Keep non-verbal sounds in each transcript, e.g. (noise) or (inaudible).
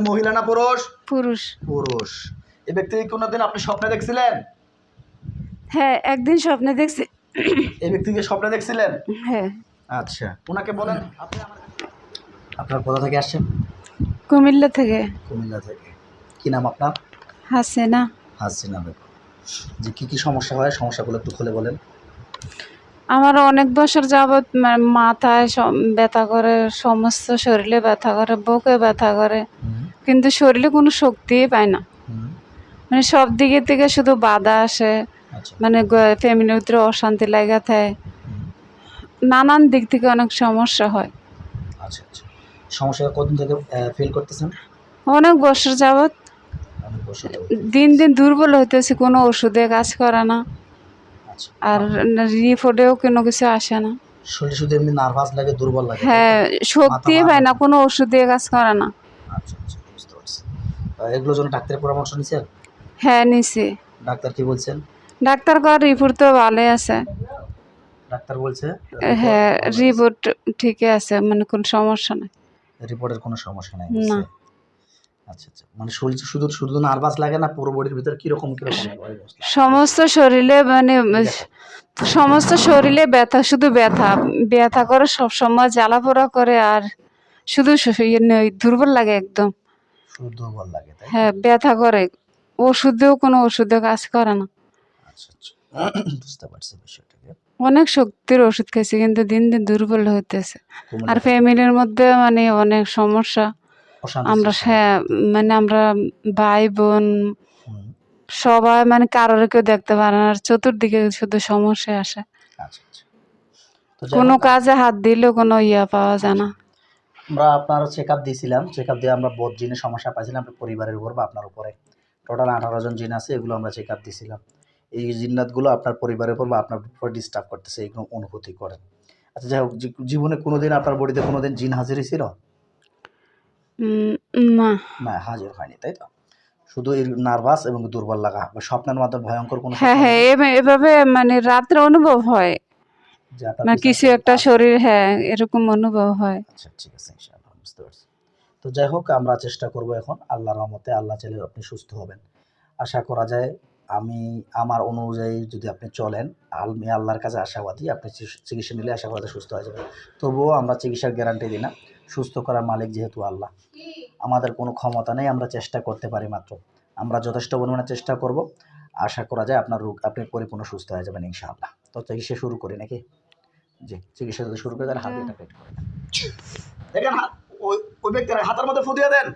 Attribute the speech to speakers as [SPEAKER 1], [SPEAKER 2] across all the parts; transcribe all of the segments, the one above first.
[SPEAKER 1] মহিলা না পুরুষ?
[SPEAKER 2] পুরুষ।
[SPEAKER 1] পুরুষ। এই ব্যক্তিকে কোনোদিন আপনি স্বপ্নে দেখছিলেন?
[SPEAKER 2] হ্যাঁ একদিন স্বপ্নে দেখছি।
[SPEAKER 1] এই ব্যক্তিকে স্বপ্নে দেখছিলেন?
[SPEAKER 2] হ্যাঁ।
[SPEAKER 1] আচ্ছা ওনাকে বলেন আপনি আমার আপনার কোথা থেকে আসছেন?
[SPEAKER 2] কুমিল্লা থেকে।
[SPEAKER 1] কুমিল্লা থেকে। কি নাম আপনার?
[SPEAKER 2] হাসিনা।
[SPEAKER 1] হাসিনা বেগম। যে কি কি সমস্যা হয়? সমস্যাগুলো একটু খুলে বলেন।
[SPEAKER 2] আমার অনেক বছর যাবৎ মা- মাথায় ব্যথা করে সমস্ত শরীরে ব্যথা করে বুকে ব্যথা করে। কিন্তু শরীরে কোনো শক্তিই পায় না। মানে সব দিকে থেকে শুধু বাধা আসে
[SPEAKER 1] আচ্ছা।
[SPEAKER 2] মানে ফ্যামিলির ভিতরে অশান্তি লাগা থাকে। নানান দিক থেকে অনেক সমস্যা হয়।
[SPEAKER 1] আচ্ছা আচ্ছা। সমস্যা কতদিন থেকে ফিল করতেছেন?
[SPEAKER 2] অনেক বছর যাবৎ। দিন দিন দুর্বল হইতেছে কোনো ওষুধে কাজ করে না। আর রিপোর্টেও কোনো কিছু আসে না।
[SPEAKER 1] শরীর শুধু এমনি নার্ভাস লাগে দুর্বল লাগে
[SPEAKER 2] হ্যাঁ শক্তি পায় না কোনো ওষুধ দিয়ে কাজ করে না।
[SPEAKER 1] আচ্ছা আচ্ছা। এগুলোর জন্য ডাক্তারের পরামর্শ নিছেন?
[SPEAKER 2] হ্যাঁ নিছি।
[SPEAKER 1] ডাক্তার কি বলছেন?
[SPEAKER 2] ডাক্তার কর রিপোর্ট তো ভালোই আছে।
[SPEAKER 1] ডাক্তার বলছে?
[SPEAKER 2] হ্যাঁ রিপোর্ট ঠিকই আছে মানে কোনো সমস্যা নেই।
[SPEAKER 1] রিপোর্টের কোনো সমস্যা নাই
[SPEAKER 2] না।
[SPEAKER 1] আচ্ছা আচ্ছা। মানে শরীর শুধু শুধু নার্ভাস লাগে না পুরো বডির ভিতর কীরকম কীরকম অবস্থা?
[SPEAKER 2] সমস্ত শরীরে মানে সমস্ত শরীরে ব্যথা শুধু ব্যথা। ব্যথা করে সব সময় জ্বালা জ্বালাপোড়া করে আর শুধু ইয়ে দুর্বল লাগে একদম।
[SPEAKER 1] শুধু দুর্বল লাগে তাই
[SPEAKER 2] হ্যাঁ ব্যথা করে। ওষুধেও কোনো ওষুধে কাজ করে না।
[SPEAKER 1] আচ্ছা আচ্ছা। (clears throat) বুঝতে পারছি বিষয়টাকে।
[SPEAKER 2] অনেক শক্তির ওষুধ খেয়েছি কিন্তু দিন দিন দুর্বল হইতেছে। আর ফ্যামিলির মধ্যে মানে অনেক সমস্যা। আমরা হ্যাঁ মানে আমরা ভাই বোন সবাই মানে কারোর কেউ দেখতে পারে না আর চতুর্দিকে শুধু সমস্যা আসে।
[SPEAKER 1] আচ্ছা
[SPEAKER 2] কোনো কাজে হাত দিলেও কোনো ইয়া পাওয়া যায় না।
[SPEAKER 1] আমরা আপনার চেক আপ দিয়েছিলাম। চেক আপ দিয়ে আমরা বোধ জিনের সমস্যা পাইছিলাম আপনার পরিবারের উপর বা আপনার উপরে। টোটাল আঠারো জন জিন আছে এগুলো আমরা চেক আপ দিয়েছিলাম। এই জিন্নাতগুলো আপনার পরিবারের উপর বা আপনার উপর ডিস্টার্ব করতেছে এগুলো অনুভূতি করেন আচ্ছা যাই হোক জীবনে কোনোদিন আপনার বডিতে কোনোদিন জিন হাজির ছিল?
[SPEAKER 2] না।
[SPEAKER 1] না হাজির হয়নি তাই তো? শুধু এই নার্ভাস এবং দুর্বল লাগা বা স্বপ্নের মাধ্যমে ভয়ঙ্কর কোনো
[SPEAKER 2] হ্যাঁ হ্যাঁ এভাবে মানে রাত্রে অনুভব হয়। মানে কিছু একটা শরীর হ্যাঁ এরকম অনুভব হয়।
[SPEAKER 1] আচ্ছা ঠিক আছে ইনশাআল্লাহ বুঝতে পারছি। তো যাই হোক আমরা চেষ্টা করব এখন আল্লাহর রহমতে আল্লাহ চাইলে আপনি সুস্থ হবেন। আশা করা যায় আমি আমার অনুযায়ী যদি আপনি চলেন আমি আল্লাহর কাছে আশাবাদী আপনি চিকিৎসা- নিলে আশা করা সুস্থ হয়ে যাবেন। তবুও আমরা চিকিৎসার গ্যারান্টি দিই না সুস্থ করার মালিক যেহেতু আল্লাহ। আমাদের কোনো ক্ষমতা নেই আমরা চেষ্টা করতে পারি মাত্র। আমরা যথেষ্ট পরিমাণে চেষ্টা করব। আশা করা যায় আপনার রোগ আপনি পরিপূর্ণ সুস্থ হয়ে যাবেন ইনশাআল্লাহ। তো চিকিৎসা শুরু করি নাকি? জি চিকিৎসা যদি শুরু করে তাহলে হাত দিয়ে টাকা করে দেখেন ওই ওই ব্যক্তির হাতের মধ্যে ফুদিয়ে দেন।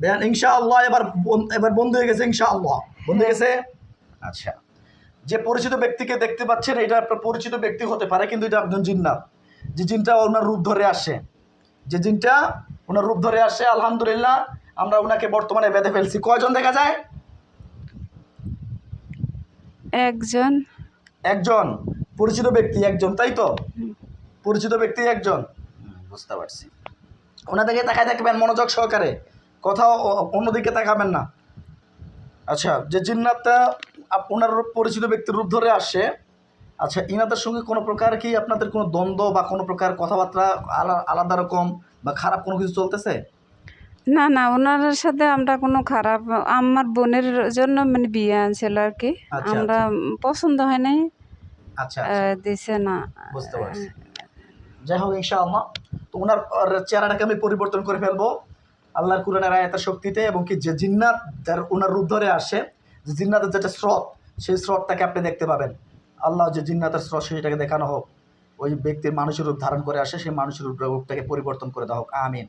[SPEAKER 1] দেন ইনশাআল্লাহ এবার এবার বন্ধ হয়ে গেছে ইনশাআল্লাহ। বন্ধ হয়ে গেছে? আচ্ছা। যে পরিচিত ব্যক্তিকে দেখতে পাচ্ছেন এটা আপনার পরিচিত ব্যক্তি হতে পারে কিন্তু এটা একজন জিন্নাত যে জিনটা ওনার রূপ ধরে আসে। যে জিনটা ওনার রূপ ধরে আসে আলহামদুলিল্লাহ আমরা ওনাকে বর্তমানে বেঁধে ফেলছি। কয়জন দেখা যায়?
[SPEAKER 2] একজন।
[SPEAKER 1] একজন। পরিচিত ব্যক্তি একজন তাই তো? পরিচিত ব্যক্তি একজন? বুঝতে পারছি। ওনাদেরকে তাকায় থাকবেন মনোযোগ সহকারে। কোথাও অন্যদিকে তাকাবেন না। আচ্ছা যে জিন্নাতটা আপ- ওনার পরিচিত ব্যক্তির রূপ ধরে আসে আচ্ছা ইনাদের সঙ্গে কোনো প্রকার কি আপনাদের কোনো দ্বন্দ্ব বা কোনো প্রকার কথাবার্তা আলা- আলাদা রকম বা খারাপ কোনো কিছু চলতেছে?
[SPEAKER 2] না না ওনার সাথে আমরা কোনো খারাপ আমার বোনের জন্য মানে বিয়ে আনছিল আর কি।
[SPEAKER 1] আচ্ছা,
[SPEAKER 2] আমরা পছন্দ হয় নাই।
[SPEAKER 1] আচ্ছা
[SPEAKER 2] দিছে না।
[SPEAKER 1] বুঝতে পারছি। যাই হোক ইনশাআল্লাহ। তো ওনার চেহারাটাকে আমি পরিবর্তন করে ফেলব। আল্লাহর কুরআনের আয়াতের শক্তিতে এবং কি যে জিন্নাত যার ওনার রূপ ধরে আসে যে জিন্নাতের যেটা স্রোত সেই স্রোতটাকে আপনি দেখতে পাবেন। আল্লাহ যে জিন্নাতের স্রোত সেটাকে দেখানো হোক। ওই ব্যক্তির মানুষের রূপ ধারণ করে আসে সেই মানুষের রূপ রূপটাকে পরিবর্তন করে দেওয়া হোক। আমিন।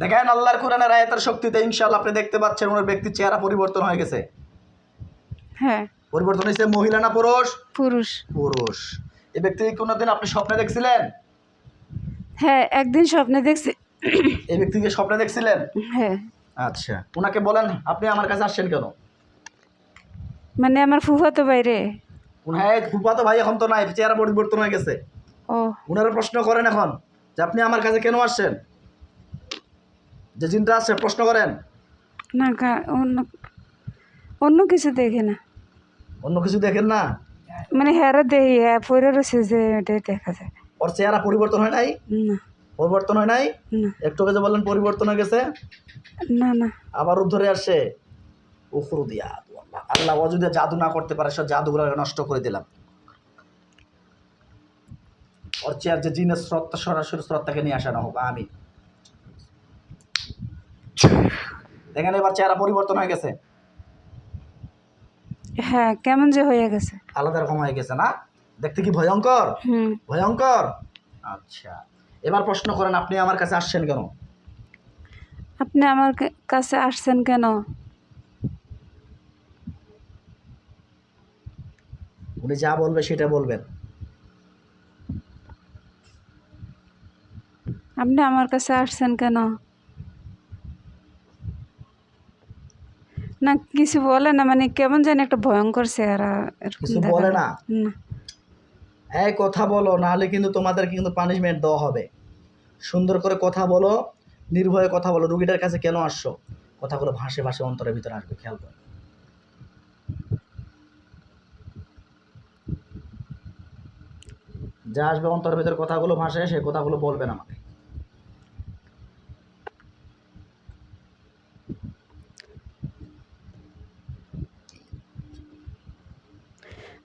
[SPEAKER 1] দেখেন আল্লাহর কুরআনের আয়াতের শক্তিতে ইনশাআল্লাহ আপনি দেখতে পাচ্ছেন ওনার ব্যক্তির চেহারা পরিবর্তন হয়ে গেছে।
[SPEAKER 2] হ্যাঁ।
[SPEAKER 1] পরিবর্তন হয়েছে মহিলা না পুরুষ?
[SPEAKER 2] পুরুষ।
[SPEAKER 1] পুরুষ। এই ব্যক্তিকে কোনোদিন আপনি স্বপ্নে দেখছিলেন?
[SPEAKER 2] হ্যাঁ একদিন স্বপ্নে দেখছি।
[SPEAKER 1] এই ব্যক্তিকে স্বপ্নে দেখছিলেন?
[SPEAKER 2] হ্যাঁ।
[SPEAKER 1] আচ্ছা ওনাকে বলেন আপনি আমার কাছে আসছেন কেন?
[SPEAKER 2] মানে আমার ফুফাতো বাইরে
[SPEAKER 1] হ্যাঁ ফুফা তো ভাই এখন তো নাই চেহারা পরিবর্তন হয়ে গেছে।
[SPEAKER 2] ও।
[SPEAKER 1] ওনারা প্রশ্ন করেন এখন যে আপনি আমার কাছে কেন আসছেন? যে জিনটা আছে প্রশ্ন করেন।
[SPEAKER 2] না অন্য অন্য কিছু দেখে না।
[SPEAKER 1] অন্য কিছু দেখেন না?
[SPEAKER 2] মানে হ্যাঁ দেখি হ্যাঁ পরে রয়েছে যে এটাই দেখা যায়।
[SPEAKER 1] ওর চেহারা পরিবর্তন হয় নাই?
[SPEAKER 2] না।
[SPEAKER 1] পরিবর্তন হয় নাই?
[SPEAKER 2] না।
[SPEAKER 1] একটু যে বললেন পরিবর্তন হয়ে গেছে।
[SPEAKER 2] না না।
[SPEAKER 1] আবার রূপ ধরে আসছে উখরু দিয়া আল্লাহ। আল্লাহ ও যদি জাদু না করতে পারে সব জাদুগুলো নষ্ট করে দিলাম। ওর চেয়ার যে জিনের স্রোতটা সরাসরি স্রোতটাকে নিয়ে আসানো হোক আমি দেখেন এবার চেহারা পরিবর্তন হয়ে গেছে।
[SPEAKER 2] হ্যাঁ কেমন যে হয়ে গেছে।
[SPEAKER 1] আলাদা রকম হয়ে গেছে না? দেখতে কি ভয়ঙ্কর?
[SPEAKER 2] হুম।
[SPEAKER 1] ভয়ঙ্কর? আচ্ছা এবার প্রশ্ন করেন আপনি আমার কাছে আসছেন কেন?
[SPEAKER 2] আপনি আমার কাছে আসছেন কেন?
[SPEAKER 1] উনি যা বলবে সেটা বলবেন।
[SPEAKER 2] আপনি আমার কাছে আসছেন কেন? না কিছু বলে না মানে কেমন জানি একটা ভয়ঙ্কর চেহারা
[SPEAKER 1] কিছু বলে না? এই কথা বলো নাহলে কিন্তু তোমাদের কিন্তু পানিশমেন্ট দেওয়া হবে। সুন্দর করে কথা বলো নির্ভয়ে কথা বলো রুগীটার কাছে কেন আসছো? কথাগুলো ভাসে ভাসে অন্তরের ভিতরে আসবে খেয়াল করো। যা আসবে অন্তরের ভিতরে কথাগুলো ভাসে সেই কথাগুলো বলবেন আমাকে।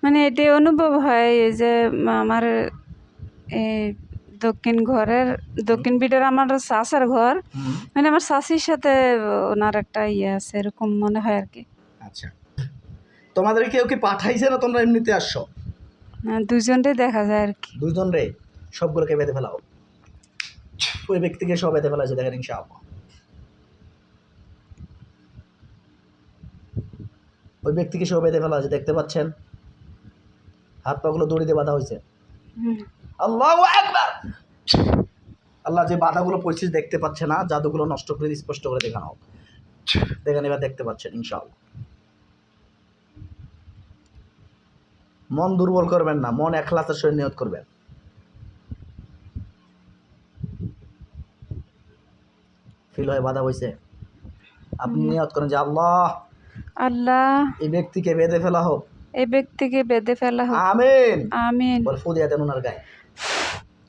[SPEAKER 2] মানে এটাই অনুভব হয় এই যে আমার এই দক্ষিণ ঘরের দক্ষিণ বিটের আমার শাসার ঘর মানে আমার শাশির সাথে ওনার একটা ইয়ে আছে এরকম মনে হয় আর কি
[SPEAKER 1] আচ্ছা। তোমাদের কেউ কি পাঠাইছে না তোমরা এমনিতে আসছো?
[SPEAKER 2] দুজনটাই দেখা যায় আর কি
[SPEAKER 1] দুইজন রে সবগুলোকে বেঁধে ফেলাও। ওই ব্যক্তিকে সব বেঁধে ফেলা আছে দেখেন ইনশাআল্লাহ। ওই ব্যক্তিকে সব বেঁধে ফেলা আছে দেখতে পাচ্ছেন? হাত পাগুলো দড়িতে বাঁধা হয়েছে। আল্লাহ একবার আল্লাহ যে বাধাগুলো পড়ছে দেখতে পাচ্ছে না জাদুগুলো নষ্ট করে স্পষ্ট করে দেখানো হোক। দেখেন এবার দেখতে পাচ্ছেন ইনশাআল্লাহ। মন দুর্বল করবেন না মন একলাসের সহিত নিয়ত করবেন। ফিল হয়ে বাধা হয়েছে। আপনি নিয়ত করেন যে আল্লাহ
[SPEAKER 2] আল্লাহ।
[SPEAKER 1] এই ব্যক্তিকে বেঁধে ফেলা হোক।
[SPEAKER 2] এই ব্যক্তিকে বেঁধে ফেলা হোক।
[SPEAKER 1] আমিন।
[SPEAKER 2] আমিন।
[SPEAKER 1] বলে ফুদিয়া দেন ওনার গায়ে।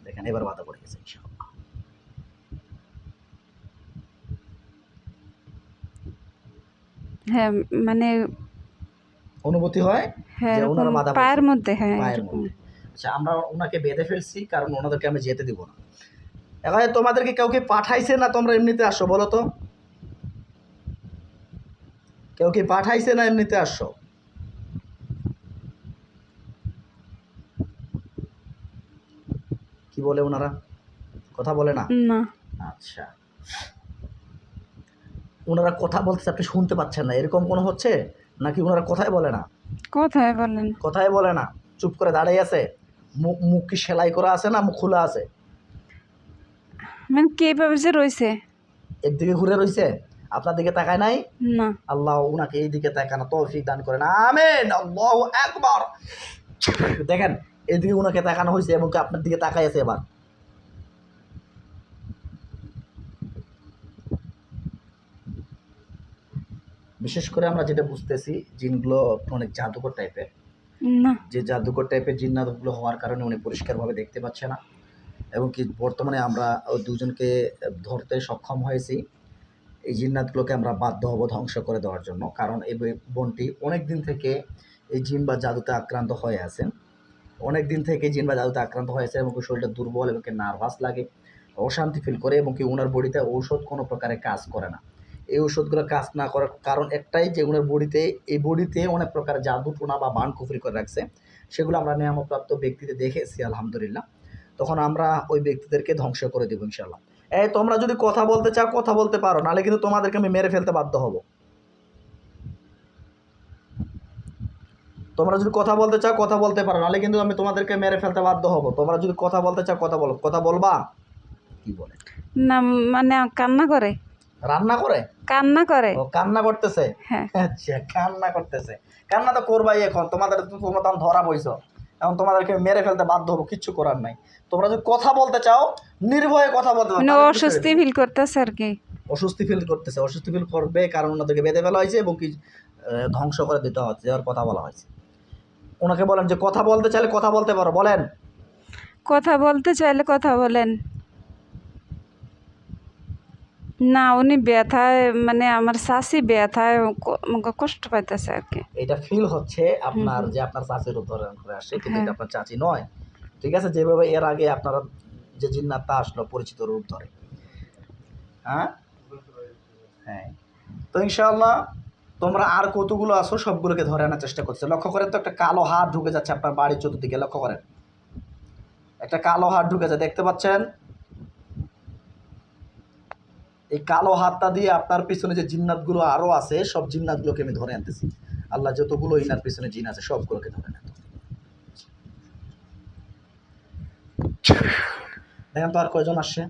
[SPEAKER 1] দেখেন এবার বাধা পড়ে গেছে ইনশাআল্লাহ।
[SPEAKER 2] হ্যাঁ মানে
[SPEAKER 1] অনুভূতি হয়
[SPEAKER 2] হ্যাঁ
[SPEAKER 1] যে ওনার মাথা
[SPEAKER 2] পায়ের মধ্যে হ্যাঁ
[SPEAKER 1] পায়ের
[SPEAKER 2] এরকম।
[SPEAKER 1] মধ্যে। আচ্ছা আমরা ওনাকে বেঁধে ফেলছি কারণ ওনাদেরকে আমি যেতে দিব না। এখন তোমাদেরকে কাউকে পাঠাইছে না তোমরা এমনিতে আসো বলো তো? কেউ কি পাঠাইছে না এমনিতে আসো কি বলে ওনারা? কথা বলে না?
[SPEAKER 2] না।
[SPEAKER 1] আচ্ছা। ওনারা কথা বলতেছে আপনি শুনতে পাচ্ছেন না। এরকম কোনো হচ্ছে? নাকি ওনারা কথাই বলে না?
[SPEAKER 2] কোথায় বলেন।
[SPEAKER 1] কথাই বলে না। চুপ করে দাঁড়িয়ে আছে? মুখ মুখ কি সেলাই করা আছে না মুখ খোলা আছে?
[SPEAKER 2] মানে কীভাবে যে রয়েছে?
[SPEAKER 1] একদিকে ঘুরে রইছে আপনার দিকে তাকায় নাই?
[SPEAKER 2] না।
[SPEAKER 1] আল্লাহ উনাকে এই দিকে তাকানো তৌফিক দান করেন। আমেন। আল্লাহ একবার দেখেন এদিকে উনাকে তাকানো হয়েছে এবং আপনার দিকে তাকাই আছে এবার। বিশেষ করে আমরা যেটা বুঝতেছি জিনগুলো অনেক জাদুকর টাইপের যে জাদুকর টাইপের জিন্নাতগুলো হওয়ার কারণে উনি পরিষ্কারভাবে দেখতে পাচ্ছে না। এবং কি বর্তমানে আমরা ওই দুজনকে ধরতে সক্ষম হয়েছি। এই জিন্নাতগুলোকে আমরা বাধ্য হব ধ্বংস করে দেওয়ার জন্য। কারণ এই বনটি অনেক দিন থেকে এই জিন বা জাদুতে আক্রান্ত হয়ে আছেন অনেক দিন থেকে জিন বা জাদুতে আক্রান্ত হয়েছে এবং শরীরটা দুর্বল এবং কি নার্ভাস লাগে, অশান্তি ফিল করে এবং কি ওনার বডিতে ঔষধ কোনো প্রকারে কাজ করে না। এই ওষুধগুলো কাজ না করার কারণ একটাই যে ওনার বডিতে এই বডিতে অনেক প্রকার জাদু টোনা বা বান কুফরি করে রাখছে। সেগুলো আমরা নিয়ামপ্রাপ্ত ব্যক্তিতে দেখেছি, আলহামদুলিল্লাহ। তখন আমরা ওই ব্যক্তিদেরকে ধ্বংস করে দেবো ইনশাল্লাহ এই তোমরা যদি কথা বলতে চাও, কথা বলতে পারো। নাহলে কিন্তু তোমাদেরকে আমি মেরে ফেলতে বাধ্য হব। তোমরা যদি কথা বলতে চাও কথা বলতে পারো। নাহলে কিন্তু আমি তোমাদেরকে মেরে ফেলতে বাধ্য হব। তোমরা যদি কথা বলতে চাও কথা বলো। কথা বলবা? কি বলে?
[SPEAKER 2] না মানে কান্না করে।
[SPEAKER 1] রান্না করে?
[SPEAKER 2] কান্না করে।
[SPEAKER 1] ও কান্না করতেছে?
[SPEAKER 2] হ্যাঁ।
[SPEAKER 1] আচ্ছা কান্না করতেছে। কান্না তো করবাই এখন। তোমাদের তো তোমরা তখন ধরা বইছো এখন তোমাদেরকে মেরে ফেলতে বাধ্য হব। কিচ্ছু করার নাই। তোমরা যদি কথা বলতে চাও নির্ভয়ে কথা বলতে পারো।
[SPEAKER 2] মানে অস্বস্তি ফিল করতেছে আর কি।
[SPEAKER 1] অস্বস্তি ফিল করতেছে। অস্বস্তি ফিল করবে কারণ ওনাদেরকে বেঁধে ফেলা হয়েছে এবং কি ধ্বংস করে দিতে হচ্ছে। যাওয়ার কথা বলা হয়েছে। ওনাকে বলেন যে কথা বলতে চাইলে কথা বলতে পারো বলেন।
[SPEAKER 2] কথা বলতে চাইলে কথা বলেন। না উনি ব্যথায় মানে আমার শাশি ব্যথায় কষ্ট পাইতেছে আর কি।
[SPEAKER 1] এটা ফিল হচ্ছে আপনার যে আপনার চাচির উদাহরণ করে আসছে কিন্তু
[SPEAKER 2] হ্যাঁ।
[SPEAKER 1] এটা আপনার চাচি নয়। ঠিক আছে যেভাবে এর আগে আপনারা যে জিন্নাতটা আসলো পরিচিত রূপ ধরে। হ্যাঁ? হ্যাঁ। তো ইনশাআল্লাহ তোমরা আর কতগুলো আছো সবগুলোকে ধরে আনার চেষ্টা করছে। লক্ষ্য করেন তো, একটা কালো হাত ঢুকে যাচ্ছে আপনার বাড়ির চতুর্দিকে, লক্ষ্য করেন। একটা কালো হাত ঢুকে যায় দেখতে পাচ্ছেন? এই কালো হাতটা দিয়ে আপনার পিছনে যে জিন্নাতগুলো আরও আছে, সব জিন্নাতগুলোকে আমি ধরে আনতেছি। আল্লাহ যতগুলো ইনার পিছনে জিন আছে, সবগুলোকে ধরে নেন দেখেন তো আর কয়জন আসছে?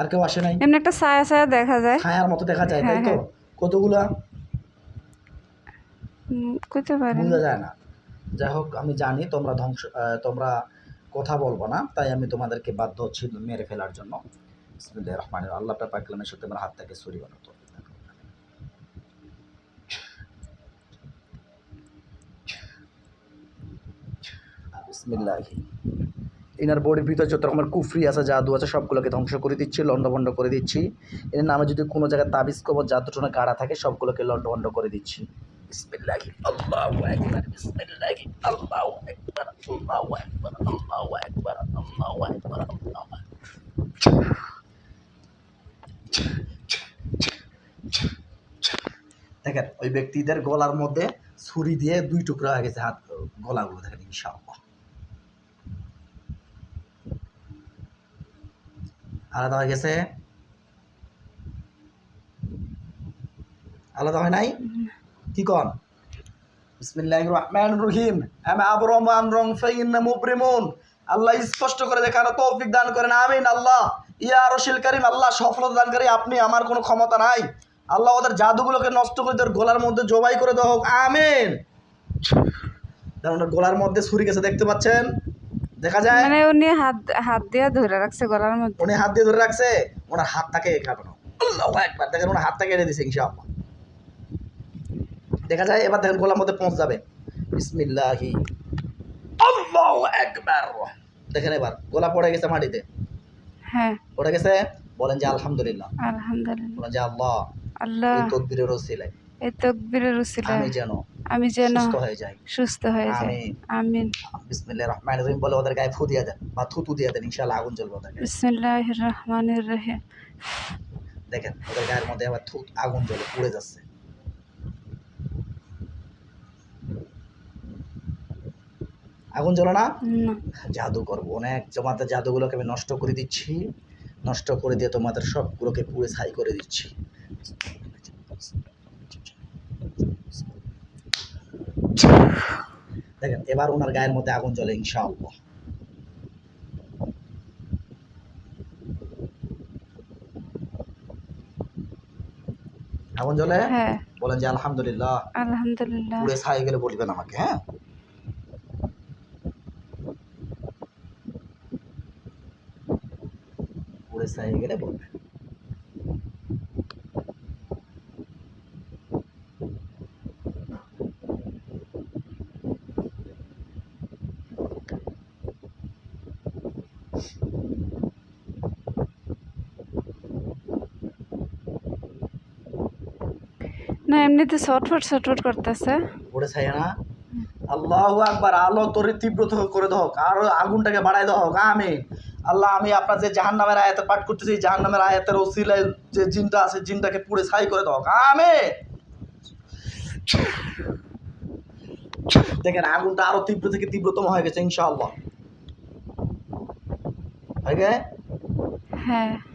[SPEAKER 1] আর কেউ আসে নাই।
[SPEAKER 2] এমনি একটা ছায়া ছায়া দেখা যায়।
[SPEAKER 1] ছায়ার মতো দেখা যায় তাই
[SPEAKER 2] হ্যাঁ,
[SPEAKER 1] তো?
[SPEAKER 2] হ্যাঁ।
[SPEAKER 1] কতগুলা?
[SPEAKER 2] উম, কইতে পারি
[SPEAKER 1] বোঝা যায় না। যাই হোক আমি জানি তোমরা ধ্বংস তোমরা কথা বলব না তাই আমি তোমাদেরকে বাধ্য হচ্ছি মেরে ফেলার জন্য। বিসমিল্লাহির রহমানির রহিম। আল্লাহ পাক কালামের সাথে আমার হাতটাকে সরি বানাতো বিসমিল্লাহি। এনার বডির ভিতরে যত রকমের কুফরি আছে, জাদু আছে, সবগুলোকে ধ্বংস করে দিচ্ছি লন্ডভন্ড করে দিচ্ছি। এর নামে যদি কোনো জায়গায় তাবিজ, কবর জাদুটনা গাড়া থাকে, সবগুলোকে লন্ডভন্ড করে দিচ্ছি। দেখেন, ওই ব্যক্তিদের গলার মধ্যে ছুরি দিয়ে দুই টুকরা হয়ে গেছে হাত, গলাগুলো দেখেন, ইনশাআল্লাহ। আলাদা হয়ে গেছে। আলাদা হয় নাই? কি কন? রং আল্লাহ স্পষ্ট করে দান করেন, আমিন আল্লাহ। আল্লাহ আপনি আমার কোনো ক্ষমতা নাই। আল্লাহ ওদের জাদুগুলোকে নষ্ট করে গলার মধ্যে জবাই করে দেওয়া হোক, আমিন। গলার মধ্যে ছুরি গেছে, দেখতে পাচ্ছেন? দেখা যায়?
[SPEAKER 2] মানে উনি হাত হাত দিয়ে ধরে রাখছে গলার মধ্যে।
[SPEAKER 1] উনি হাত দিয়ে ধরে রাখছে ওনার হাতটাকে কাটানো আল্লাহু একবার দেখেন ওনার হাতটাকে দিছে ইনশাআল্লাহ। দেখা যায় এবার দেখেন গোলার মধ্যে পৌঁছ যাবে। বিসমিল্লাহি। আল্লাহু একবার দেখেন এবার গোলা পড়ে গেছে মাটিতে।
[SPEAKER 2] হ্যাঁ।
[SPEAKER 1] পড়ে গেছে? বলেন যে আলহামদুলিল্লাহ।
[SPEAKER 2] আলহামদুলিল্লাহ।
[SPEAKER 1] বলেন যে আল্লাহ
[SPEAKER 2] আল্লাহ।
[SPEAKER 1] এই তদবিরের ওসিলায়।
[SPEAKER 2] এই তকবীরের উসিলায়
[SPEAKER 1] আমি যেন
[SPEAKER 2] আমি যেন
[SPEAKER 1] সুস্থ হয়ে যাই।
[SPEAKER 2] সুস্থ হয়ে যাই।
[SPEAKER 1] আমিন। বিসমিল্লাহির রহমানির রহিম বলে ওদের গায়ে ফু দিয়ে দেন বা থুতু দিয়ে দেন ইনশাআল্লাহ আগুন জ্বলবে ওদের।
[SPEAKER 2] বিসমিল্লাহির রহমানির রহিম।
[SPEAKER 1] দেখেন ওদের গায়ের মধ্যে আবার থুত আগুন জ্বলে পুড়ে যাচ্ছে। আগুন জ্বলে না?
[SPEAKER 2] না।
[SPEAKER 1] জাদু করব। অনেক তোমাদের জাদুগুলোকে আমি নষ্ট করে দিচ্ছি। নষ্ট করে দিয়ে তোমাদের সবগুলোকে পুড়ে ছাই করে দিচ্ছি। দেখেন এবার ওনার গায়ের মধ্যে আগুন জ্বলে ইনশাআল্লাহ। আগুন জ্বলে?
[SPEAKER 2] হ্যাঁ।
[SPEAKER 1] বলেন যে আলহামদুলিল্লাহ।
[SPEAKER 2] আলহামদুলিল্লাহ।
[SPEAKER 1] পুড়ে ছাই গেলে বলবেন আমাকে হ্যাঁ? পুড়ে ছাই গেলে বলবেন
[SPEAKER 2] না এমনিতে ছটফট ছটফট করতেছে।
[SPEAKER 1] পুড়ে ছাই না। আল্লাহ আকবার আলো তোরে তীব্র করে দাও আরও আগুনটাকে বাড়াই দাও আমি আল্লাহ আমি আপনার যে জাহান নামের আয়াতে পাঠ করতেছি জাহান নামের আয়াতের ওসিলায় যে জিনটা আছে জিনটাকে পুড়ে ছাই করে দাও আমি দেখেন আগুনটা আরও তীব্র থেকে তীব্রতম হয়ে গেছে ইনশাআল্লাহ। হয়ে
[SPEAKER 2] হ্যাঁ।
[SPEAKER 1] একেবারে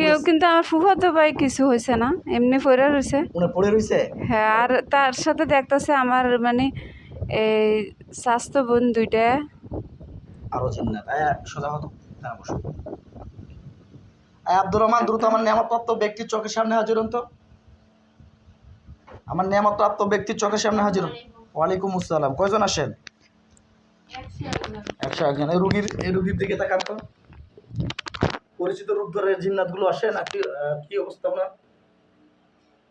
[SPEAKER 2] কেউ কিন্তু আমার ফুফাতো ভাই কিছু হয়েছে না এমনি পড়ে রয়েছে
[SPEAKER 1] পড়ে রইছে?
[SPEAKER 2] হ্যাঁ আর তার সাথে দেখতেছে আমার মানে এই স্বাস্থ্য বোন দুইটা।
[SPEAKER 1] আরও সোজা বসো। আয় আব্দুর রহমান দ্রুত আমার নিয়ামতপ্রাপ্ত ব্যক্তির চোখের সামনে হাজির হন তো। আমার নিয়ামতপ্রাপ্ত ব্যক্তির চোখের সামনে হাজির হন। ওয়ালাইকুম আসসালাম। কয়জন আসেন? একশো একজন। এই রুগীর এই রুগীর দিকে তাকান তো। পরিচিত রূপ ধরে জিন্নাতগুলো আসে না? কি কি অবস্থা আপনার?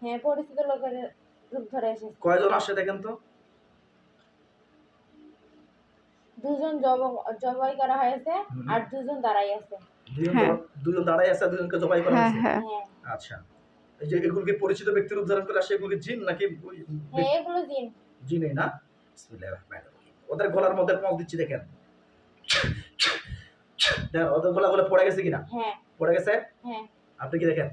[SPEAKER 3] হ্যাঁ পরিচিত লোকের রূপ ধরে আসে
[SPEAKER 1] কয়জন আসে দেখেন তো?
[SPEAKER 3] দুজন জবাই করা হয়েছে আর দুজন দাঁড়াই আছে।
[SPEAKER 1] দুজন
[SPEAKER 2] হ্যাঁ।
[SPEAKER 1] দাঁড়াই আছে দুজনকে জবাই করা
[SPEAKER 2] হ্যাঁ,
[SPEAKER 1] হয়েছে?
[SPEAKER 2] হ্যাঁ।
[SPEAKER 1] আচ্ছা। এই যে এগুলো কি পরিচিত ব্যক্তির রূপ ধারণ করে আসে? এগুলো জিন নাকি
[SPEAKER 3] হ্যাঁ এগুলো জিন।
[SPEAKER 1] জিনই না? বিসমিল্লাহির রহমানির রহিম। ওদের গলার মধ্যে পক দিচ্ছি দেখেন। হ্যাঁ ওদের গলা গলা পড়ে গেছে কিনা?
[SPEAKER 3] হ্যাঁ।
[SPEAKER 1] পড়ে গেছে?
[SPEAKER 3] হ্যাঁ।
[SPEAKER 1] আপনি কি দেখেন?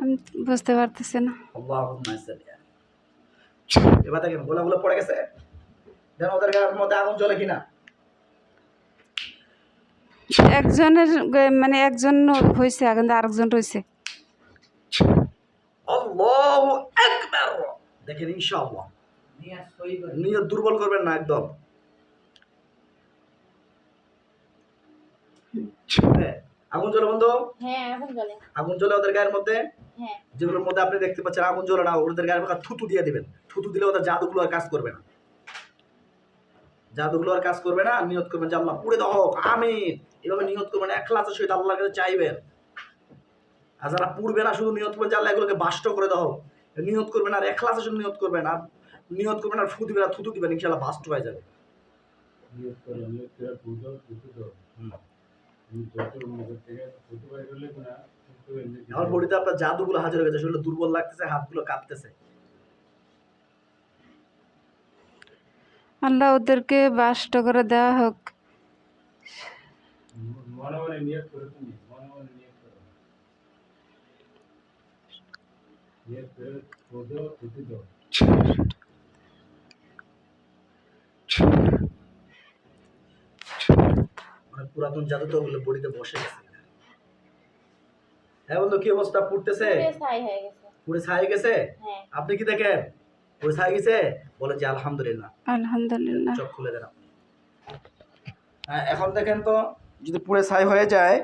[SPEAKER 2] আমি বুঝতে পারতেছি না।
[SPEAKER 1] এবার দেখেন গোলাগুলো পড়ে গেছে? দেখেন ওদের গায়ের মধ্যে আগুন জ্বলে কিনা?
[SPEAKER 2] একজনের মানে একজন হয়েছে কিন্তু আরেকজন রয়েছে
[SPEAKER 1] আল্লাহু আকবার। দেখেন ইনশাআল্লাহ। নিয়ত দুর্বল করবেন না একদম। হ্যাঁ, আগুন জ্বলে বন্ধু?
[SPEAKER 3] হ্যাঁ
[SPEAKER 1] আগুন জ্বলে। ওদের গায়ের মধ্যে?
[SPEAKER 3] হ্যাঁ।
[SPEAKER 1] যেগুলোর মধ্যে আপনি দেখতে পাচ্ছেন আগুন জ্বলে না ওদের গায়ের মধ্যে থুতু দিয়ে দিবেন। থুতু দিলে ওদের জাদুগুলো আর কাজ করবে না। জাদুগুলো আর কাজ করবে না নিয়ত করবেন যে আল্লাহ পুড়ে দাও হোক আমিন। এভাবে নিয়ত করবেন একলাসের সহিত আল্লাহর কাছে চাইবেন। আর যারা পুড়বে না শুধু নিয়ত করবেন যে আল্লাহ এগুলোকে বাষ্ট করে দাও নিয়ত করবেন আর একলাসের সঙ্গে নিয়ত করবেন আর নিয়ত করবেন আর ফু দিবেন আর থুতু দিবেন ইনশাল্লাহ বাষ্ট হয়ে যাবে। আমার বডিতে আপনার জাদুগুলো হাজির হয়ে গেছে শরীরে দুর্বল লাগতেছে হাতগুলো কাঁপতেছে।
[SPEAKER 2] আল্লাহ ওদেরকে বাষ্ট করে দেওয়া হোক।
[SPEAKER 4] মনে মনে নিয়োগ করো তুমি মনে মনে নিয়োগ করো নিয়োগ করে বুঝো বুঝে দাও
[SPEAKER 1] মানে পুরাতন জাদু তো ওগুলো বডিতে বসে গেছে। হ্যাঁ বন্ধু কি অবস্থা? পুড়তেছে?
[SPEAKER 3] পুড়ে ছাই হয়ে গেছে।
[SPEAKER 1] পুরে ছাই গেছে?
[SPEAKER 3] হ্যাঁ।
[SPEAKER 1] আপনি কি দেখেন? পুরে ছাই গেছে বলেন যে আলহামদুলিল্লাহ।
[SPEAKER 2] আলহামদুলিল্লাহ।
[SPEAKER 1] চোখ খুলে দেন হ্যাঁ, এখন দেখেন তো যদি পুরে ছাই হয়ে যায়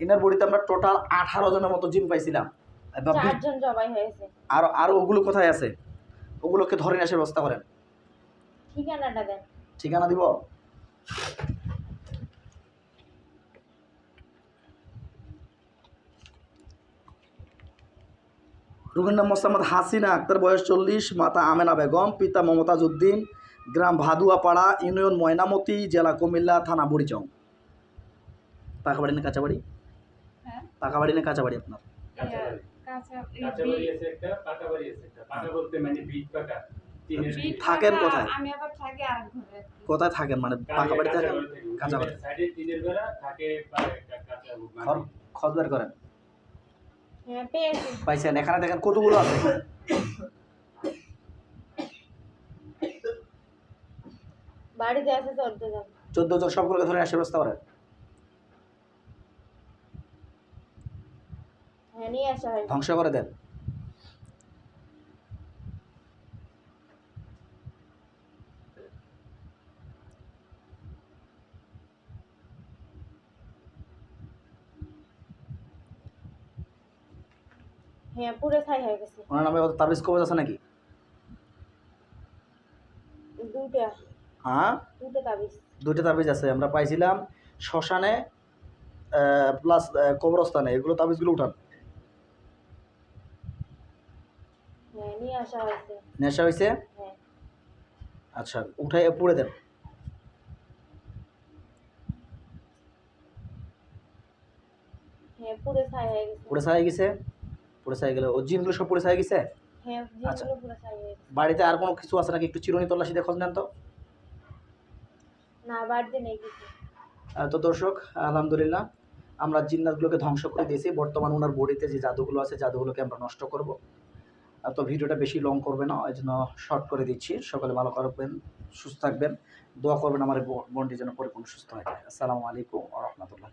[SPEAKER 1] ইনার বডিতে আমরা টোটাল আঠারো জনের মতো জিম পাইছিলাম। এবার বি-
[SPEAKER 3] চারজন জবাই হয়েছে।
[SPEAKER 1] আর আর ওগুলো কোথায় আছে? ওগুলোকে ধরে নিয়ে এসে ব্যবস্থা করেন।
[SPEAKER 3] ঠিকানাটা দেন।
[SPEAKER 1] ঠিকানা দিব? রুগীর নাম মোসাম্মদ হাসিনা আক্তার বয়স চল্লিশ মাতা আমেনা বেগম পিতা মমতাজ উদ্দিন গ্রাম ভাদুয়াপাড়া ইউনিয়ন ময়নামতি জেলা কুমিল্লা থানা বুড়িচং। পাকাবাড়ি না কাঁচাবাড়ি?
[SPEAKER 2] হ্যাঁ।
[SPEAKER 1] পাকাবাড়ি না কাঁচাবাড়ি আপনার?
[SPEAKER 4] কাঁচা বাড়ি কাঁচা বাড়ি আছে একটা বাড়ি আছে বলতে মানে পাকা।
[SPEAKER 1] থাকেন কোথায়?
[SPEAKER 2] আমি আবার থাকি আরেক ঘরে।
[SPEAKER 1] কোথায় থাকেন? মানে পাকাবাড়ি থাকেন? কাঁচা বাড়ি।
[SPEAKER 4] সাইডে টিনের বেড়া থাকে
[SPEAKER 1] করেন?
[SPEAKER 3] হ্যাঁ পেয়েছি।
[SPEAKER 1] পাইছেন? এখানে দেখেন কতগুলো আছে।
[SPEAKER 3] বাড়িতে আছে চোদ্দ জন।
[SPEAKER 1] চোদ্দ জন সবগুলোকে ধরে আসে ব্যবস্থা করেন?
[SPEAKER 3] হ্যাঁ।
[SPEAKER 1] ধ্বংস করে দেন?
[SPEAKER 3] হ্যাঁ পুরো ছাই হয়ে গেছে।
[SPEAKER 1] ওনার নামে কত তাবিজ কবজ আছে নাকি?
[SPEAKER 3] দুটা
[SPEAKER 1] হ্যাঁ?
[SPEAKER 3] দুটো তাবিজ।
[SPEAKER 1] দুইটা তাবিজ আছে আমরা পাইছিলাম শ্মশানে প্লাস কবরস্থানে। এগুলো তাবিজগুলো উঠান।
[SPEAKER 3] হ্যাঁ নিয়ে আসা হয়েছে।
[SPEAKER 1] নেশা হয়েছে?
[SPEAKER 3] হ্যাঁ।
[SPEAKER 1] আচ্ছা উঠাই পুড়ে দেন।
[SPEAKER 3] হ্যাঁ পুরো ছাই হয়ে গেছে?
[SPEAKER 1] পুড়ে ছাই গেলে। ও জিনগুলো সব পুড়ে ছাই গেছে?
[SPEAKER 3] হ্যাঁ
[SPEAKER 1] আচ্ছা।
[SPEAKER 3] পুরো ছাই গেছে।
[SPEAKER 1] বাড়িতে আর কোনো কিছু আছে নাকি? একটু চিরুনি তল্লাশি দেখো নেন তো।
[SPEAKER 3] না বাড়িতে নেই কিছু।
[SPEAKER 1] তো দর্শক আলহামদুলিল্লাহ আমরা জিন্নাতগুলোকে ধ্বংস করে দিয়েছি। বর্তমান ওনার বডিতে যে জাদুগুলো আছে জাদুগুলোকে আমরা নষ্ট করব। তো ভিডিওটা বেশি লং করবে না এই জন্য শর্ট করে দিচ্ছি। সকালে ভালো করবেন সুস্থ থাকবেন। দোয়া করবেন আমার বোনটি যেন পরিপূর্ণ সুস্থ হয়ে যায়। আসসালামু আলাইকুম রহমতুল্লাহ